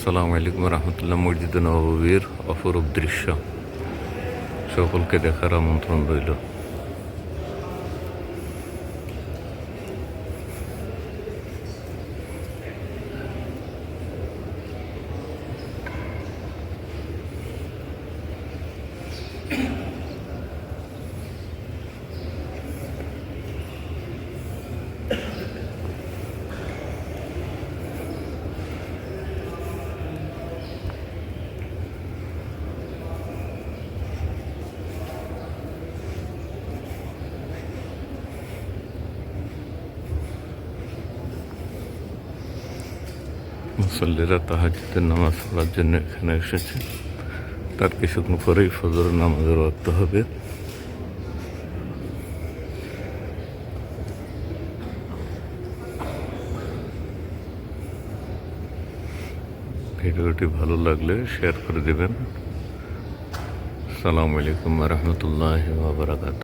আসসালামু আলাইকুম রহমতুল্লাহ মসজিদ নববীর অপরূপ দৃশ্য সকলকে দেখার আমন্ত্রণ রইল মুসল্লিরা তাহাজুদের নামাজ পড়ার জন্য এখানে এসেছে। তার কিছুক্ষণ পরেই ফজর নামাজের ওয়াক্ত হবে। ভিডিওটি ভালো লাগলে শেয়ার করে দেবেন। সালামু আলাইকুম রহমতুল্লাহ বাবরাকাত